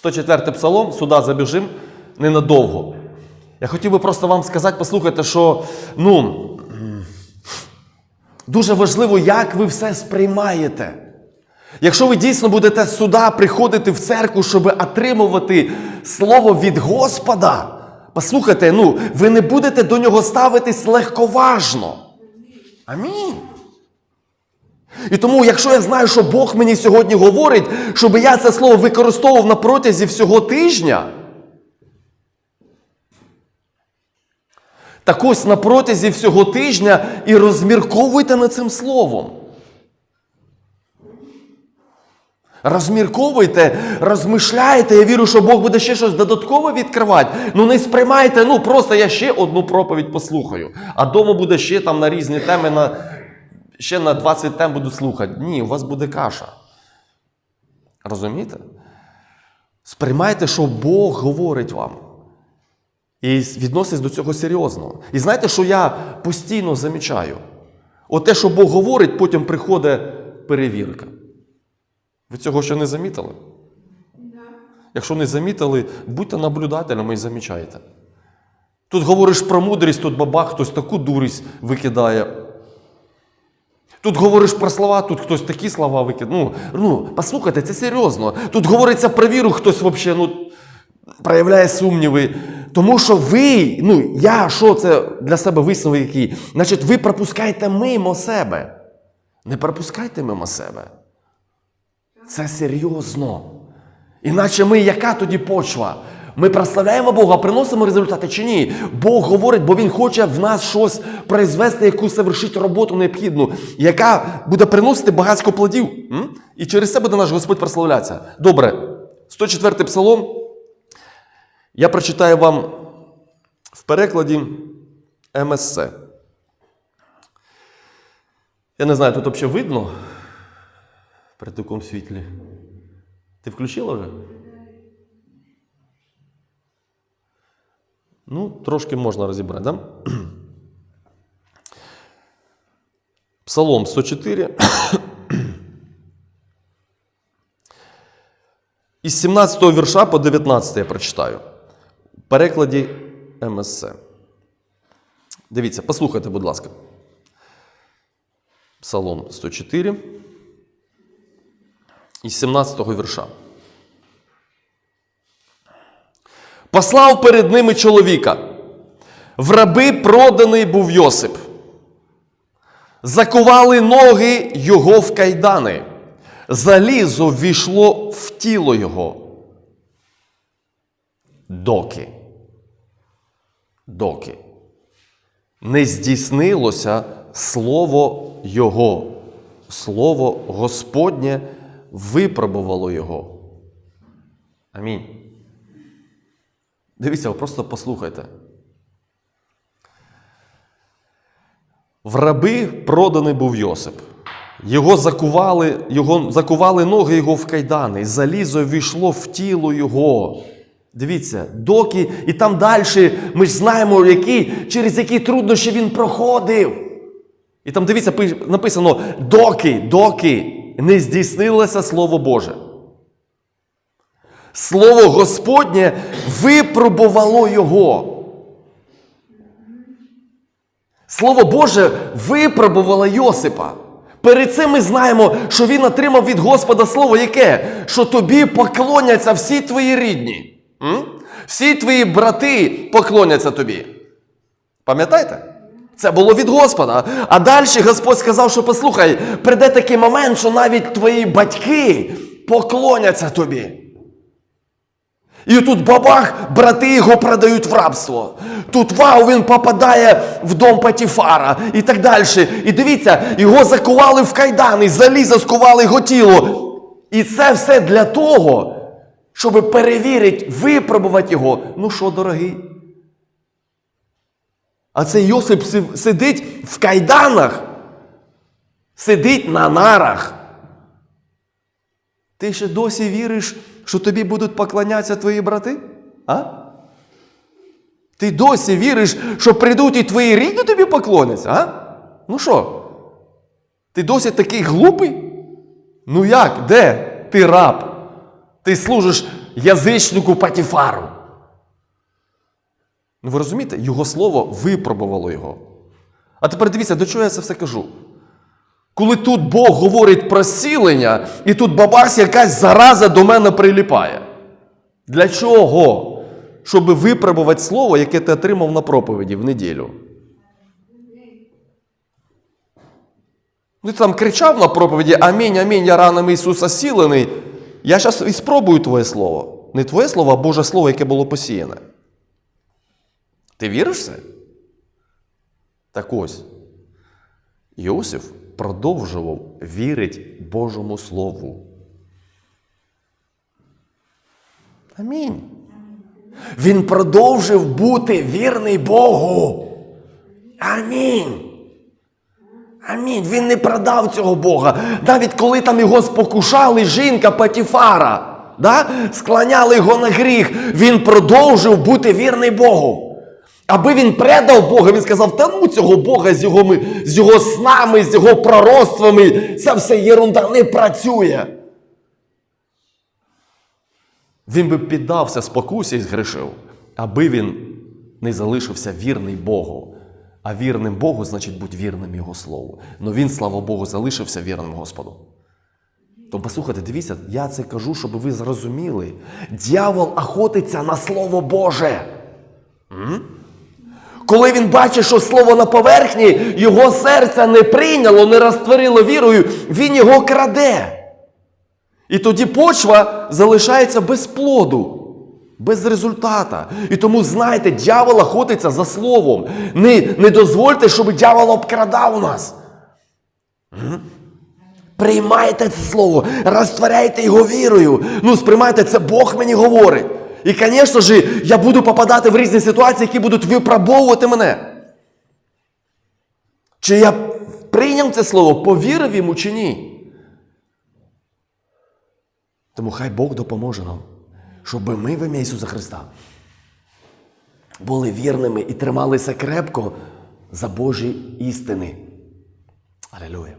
104 псалом, сюди забіжим ненадовго. Я хотів би просто вам сказати, послухайте, що ну, дуже важливо, як ви все сприймаєте. Якщо ви дійсно будете сюди приходити в церкву, щоб отримувати слово від Господа, послухайте, ну, ви не будете до нього ставитись легковажно. Амінь. І тому, якщо я знаю, що Бог мені сьогодні говорить, щоб я це слово використовував на протязі всього тижня, так ось на протязі всього тижня і розмірковуйте над цим словом. Розмірковуйте, розмишляйте. Я вірю, що Бог буде ще щось додаткове відкривати. Ну не сприймайте, ну просто я ще одну проповідь послухаю. А дома буде ще там на різні теми, на, ще на 20 тем буду слухати. Ні, у вас буде каша. Розумієте? Сприймайте, що Бог говорить вам. І відноситесь до цього серйозно. І знаєте, що я постійно замічаю? От те, що Бог говорить, потім приходить перевірка. Ви цього ще не замітили? Якщо не замітили, будьте наблюдателями і замічайте. Тут говориш про мудрість, тут бабах, хтось таку дурість викидає. Тут говориш про слова, тут хтось такі слова викидає. Ну, ну, послухайте, це серйозно. Тут говориться про віру, хтось взагалі ну, проявляє сумніви. Тому що ви, ну я що це для себе висновок який? Значить, ви пропускаєте мимо себе. Не пропускайте мимо себе. Це серйозно. Іначе ми яка тоді почва? Ми прославляємо Бога, приносимо результати чи ні? Бог говорить, бо Він хоче в нас щось произвести, якусь завершити роботу необхідну, яка буде приносити багатько плодів. І через це буде наш Господь прославлятися. Добре, 104 псалом. Я прочитаю вам в перекладі МСЦ. Я не знаю, тут взагалі видно при такому світлі. Ти включила вже? Ну, трошки можна розібрати, да? Псалом 104. Із 17 вірша по 19 я прочитаю. В перекладі МСЦ. Дивіться, послухайте, будь ласка. Псалом 104. Із 17 вірша. Послав перед ними чоловіка. В раби проданий був Йосип. Закували ноги його в кайдани. Залізо ввійшло в тіло його. Доки. Доки. Не здійснилося слово Його. Слово Господнє випробувало його. Амінь. Дивіться, ви просто послухайте. В раби проданий був Йосип. Його закували, його, закували ноги його в кайдани, залізо війшло в тіло його. Дивіться, доки, і там далі ми ж знаємо, які, через які труднощі він проходив. І там дивіться, написано: доки, доки не здійснилося Слово Боже. Слово Господнє випробувало його. Слово Боже випробувало Йосипа. Перед цим ми знаємо, що він отримав від Господа слово яке? Що тобі поклоняться всі твої рідні. М? Всі твої брати поклоняться тобі. Пам'ятаєте? Це було від Господа. А далі Господь сказав, що послухай, прийде такий момент, що навіть твої батьки поклоняться тобі. І тут бабах, брати його продають в рабство. Тут вау, він попадає в дом Патіфара і так далі. І дивіться, його закували в кайдани, залізо скували його тіло. І це все для того, щоб перевірити, випробувати його. Ну що, дорогий? А цей Йосип сидить в кайданах, сидить на нарах. Ти ще досі віриш, що тобі будуть поклонятися твої брати? А? Ти досі віриш, що прийдуть і твої рідні тобі поклоняться? А? Ну що? Ти досі такий глупий? Ну як? Де? Ти раб. Ти служиш язичнику Патіфару. Ну ви розумієте, його слово випробувало його. А тепер дивіться, до чого я це все кажу? Коли тут Бог говорить про сілення, і тут бабась якась зараза до мене приліпає. Для чого? Щоб випробувати слово, яке ти отримав на проповіді в неділю. Ну, ти там кричав на проповіді Амінь, амінь, я ранами Ісуса сілений. Я зараз і спробую твоє слово. Не твоє слово, а Боже Слово, яке було посіяне. Ти віриш це? Так ось. Йосиф продовжував вірити Божому Слову. Амінь. Він продовжив бути вірний Богу. Амінь. Амінь. Він не продав цього Бога. Навіть коли там його спокушали жінка Патіфара, да? склоняли його на гріх, він продовжив бути вірний Богу. Аби він предав Бога, він сказав, та ну цього Бога з його, з його снами, з його пророцтвами, це все єрунда не працює. Він би піддався спокусі і згрішив, аби він не залишився вірний Богу. А вірним Богу значить бути вірним Його Слову. Но він, слава Богу, залишився вірним Господу. Тому послухайте, дивіться, я це кажу, щоб ви зрозуміли. Дьявол охотиться на Слово Боже. М? Коли він бачить, що слово на поверхні, його серце не прийняло, не розтворило вірою, він його краде. І тоді почва залишається без плоду, без результата. І тому, знаєте, дьявол охотиться за словом. Не, не дозвольте, щоб дьявол обкрадав нас. Приймайте це слово, розтворяйте його вірою. Ну, сприймайте, це Бог мені говорить. І, звісно ж, я буду попадати в різні ситуації, які будуть випробовувати мене. Чи я прийняв це слово, повірив йому чи ні? Тому хай Бог допоможе нам, щоб ми в ім'я Ісуса Христа були вірними і трималися крепко за Божі істини. Алілуя.